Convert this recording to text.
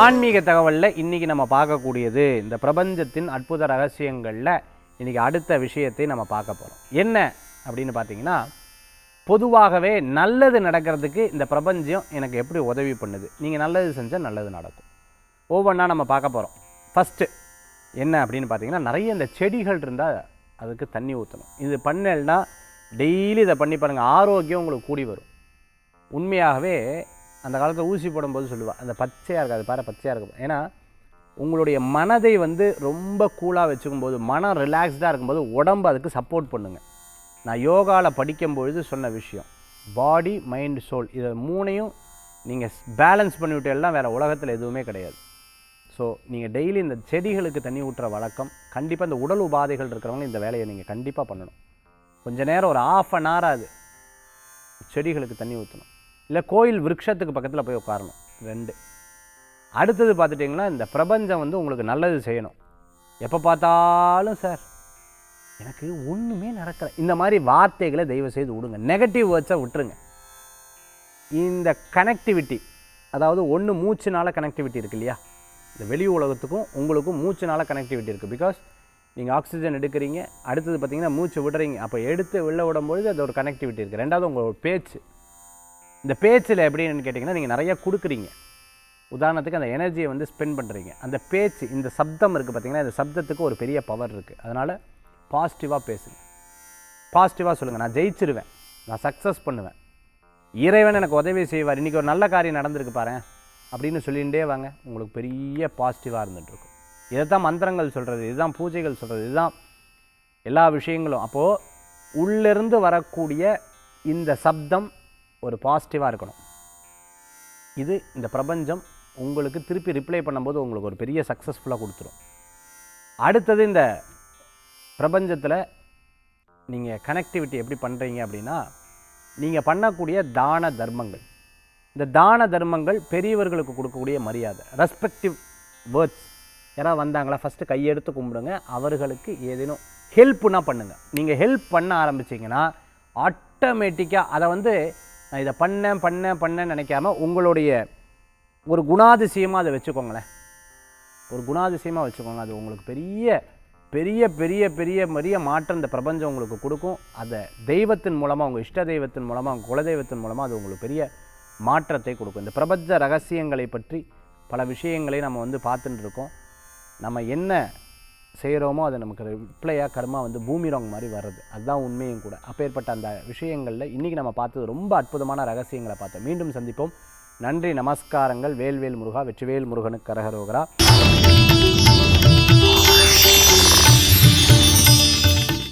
ஆன்மீக தகவலில் இன்றைக்கி நம்ம பார்க்கக்கூடியது இந்த பிரபஞ்சத்தின் அற்புத ரகசியங்களில் இன்றைக்கி அடுத்த விஷயத்தை நம்ம பார்க்க போகிறோம் என்ன அப்படின்னு பார்த்தீங்கன்னா பொதுவாகவே நல்லது நடக்கிறதுக்கு இந்த பிரபஞ்சம் எனக்கு எப்படி உதவி பண்ணுது? நீங்கள் நல்லது செஞ்சால் நல்லது நடக்கும். ஒவ்வொன்றா நம்ம பார்க்க போகிறோம் ஃபஸ்ட்டு என்ன அப்படின்னு பார்த்தீங்கன்னா நிறைய இந்த செடிகள் இருந்தால் அதுக்கு தண்ணி ஊற்றணும் இது பண்ணலைன்னா டெய்லி இதை பண்ணி பாருங்கள் ஆரோக்கியம் உங்களுக்கு கூடி வரும். உண்மையாகவே அந்த காலத்தில் ஊசி போடும்போது சொல்லுவாள் அந்த பச்சையாக இருக்காது பாரு பச்சையாக இருக்கும் ஏன்னா உங்களுடைய மனதை வந்து ரொம்ப கூலாக வச்சுக்கும்போது மனம் ரிலாக்ஸ்டாக இருக்கும்போது உடம்பு அதுக்கு சப்போர்ட் பண்ணுங்கள் நான் யோகாவில் படிக்கும்பொழுது சொன்ன விஷயம் பாடி மைண்ட் சோல் இதை மூணையும் நீங்கள் பேலன்ஸ் பண்ணிவிட்டெல்லாம் வேறு உலகத்தில் எதுவுமே கிடையாது. ஸோ நீங்கள் டெய்லி இந்த செடிகளுக்கு தண்ணி ஊற்றுற வழக்கம் கண்டிப்பாக இந்த உடல் உபாதைகள் இருக்கிறவங்க இந்த வேலையை நீங்கள் கண்டிப்பாக பண்ணணும். கொஞ்சம் நேரம் ஒரு ஆஃப் அன் ஹவர் ஆகுது செடிகளுக்கு தண்ணி ஊற்றணும் இல்லை கோயில் விருட்சத்துக்கு பக்கத்தில் போய் உட்காரணும். ரெண்டு. அடுத்தது பார்த்துட்டிங்கன்னா இந்த பிரபஞ்சம் வந்து உங்களுக்கு நல்லது செய்யணும். எப்போ பார்த்தாலும் சார் எனக்கு ஒன்றுமே நடக்கலை. இந்த மாதிரி வார்த்தைகளை தயவு செய்து விடுங்க. நெகட்டிவ் வேர்ட்ஸை விட்டுருங்க. இந்த கனெக்டிவிட்டி அதாவது ஒன்று மூச்சுனால கனெக்டிவிட்டி இருக்கு இல்லையா? இந்த வெளி உலகத்துக்கும் உங்களுக்கும் மூச்சுனால கனெக்டிவிட்டி இருக்குது பிகாஸ் நீங்கள் ஆக்சிஜன் எடுக்கிறீங்க அடுத்தது பார்த்தீங்கன்னா மூச்சு விடுறீங்க. அப்போ எடுத்து வெளில விடும்பொழுது அது ஒரு கனெக்டிவிட்டி இருக்குது ரெண்டாவது உங்களோட பேச்சு. இந்த பேச்சில் எப்படின்னு கேட்டிங்கன்னா நீங்கள் நிறைய கொடுக்குறீங்க. உதாரணத்துக்கு அந்த எனர்ஜியை வந்து ஸ்பெண்ட் பண்ணுறீங்க அந்த பேச்சு இந்த சப்தம் இருக்குது பார்த்தீங்கன்னா இந்த சப்தத்துக்கு ஒரு பெரிய பவர் இருக்குது அதனால் பாசிட்டிவாக பேசுங்க. பாசிட்டிவாக சொல்லுங்கள் நான் ஜெயிச்சிருவேன். நான் சக்ஸஸ் பண்ணுவேன். இறைவன் எனக்கு உதவி செய்வார். இன்றைக்கி ஒரு நல்ல காரியம் நடந்திருக்கு பாரு அப்படின்னு சொல்லிகிட்டே வாங்க. உங்களுக்கு பெரிய பாசிட்டிவாக இருந்துகிட்ருக்கும் இதை தான் மந்திரங்கள் சொல்கிறது இதுதான் பூஜைகள் சொல்கிறது இதுதான் எல்லா விஷயங்களும். அப்போது உள்ளிருந்து வரக்கூடிய இந்த சப்தம் ஒரு பாசிட்டிவாக இருக்கணும். இது இந்த பிரபஞ்சம் உங்களுக்கு திருப்பி ரிப்ளை பண்ணும்போது உங்களுக்கு ஒரு பெரிய சக்ஸஸ்ஃபுல்லாக கொடுத்துரும். அடுத்தது இந்த பிரபஞ்சத்தில் நீங்கள் கனெக்டிவிட்டி எப்படி பண்ணுறீங்க அப்படின்னா நீங்கள் பண்ணக்கூடிய தான தர்மங்கள். இந்த தான தர்மங்கள் பெரியவர்களுக்கு கொடுக்கக்கூடிய மரியாதை ரெஸ்பெக்டிவ் வேர்ட்ஸ் யாராவது வந்தாங்களா ஃபஸ்ட்டு கையெடுத்து கும்பிடுங்க அவர்களுக்கு ஏதேனும் ஹெல்ப்புனா பண்ணுங்கள் நீங்கள் ஹெல்ப் பண்ண ஆரம்பிச்சிங்கன்னா ஆட்டோமேட்டிக்காக அதை வந்து நான் இதை பண்ணேன் பண்ணேன் பண்ணேன்னு நினைக்காம உங்களுடைய ஒரு குணாதிசயமாக அதை வச்சுக்கோங்களேன். ஒரு குணாதிசயமாக வச்சுக்கோங்க. அது உங்களுக்கு பெரிய பெரிய பெரிய பெரிய பெரிய மாற்றம் இந்த பிரபஞ்சம் உங்களுக்கு கொடுக்கும். அதை தெய்வத்தின் மூலமாக உங்கள் இஷ்ட தெய்வத்தின் மூலமாக உங்கள் குலதெய்வத்தின் மூலமாக அது உங்களுக்கு பெரிய மாற்றத்தை கொடுக்கும். இந்த பிரபஞ்ச ரகசியங்களை பற்றி பல விஷயங்களை நம்ம வந்து பார்த்துட்டு இருக்கோம். நம்ம என்ன செய்கிறோமோ அது நமக்கு ரிப்ளையாக கர்மா வந்து பூமிராங் மாதிரி வர்றது. அதுதான் உண்மையும் கூட. அப்பேற்பட்ட அந்த விஷயங்களில் இன்றைக்கி நம்ம பார்த்தது ரொம்ப அற்புதமான ரகசியங்களை பார்த்தோம். மீண்டும் சந்திப்போம். நன்றி நமஸ்காரங்கள். வேல்வேல் முருகா வெற்றிவேல் முருகனுக்கு கரகரோகரா.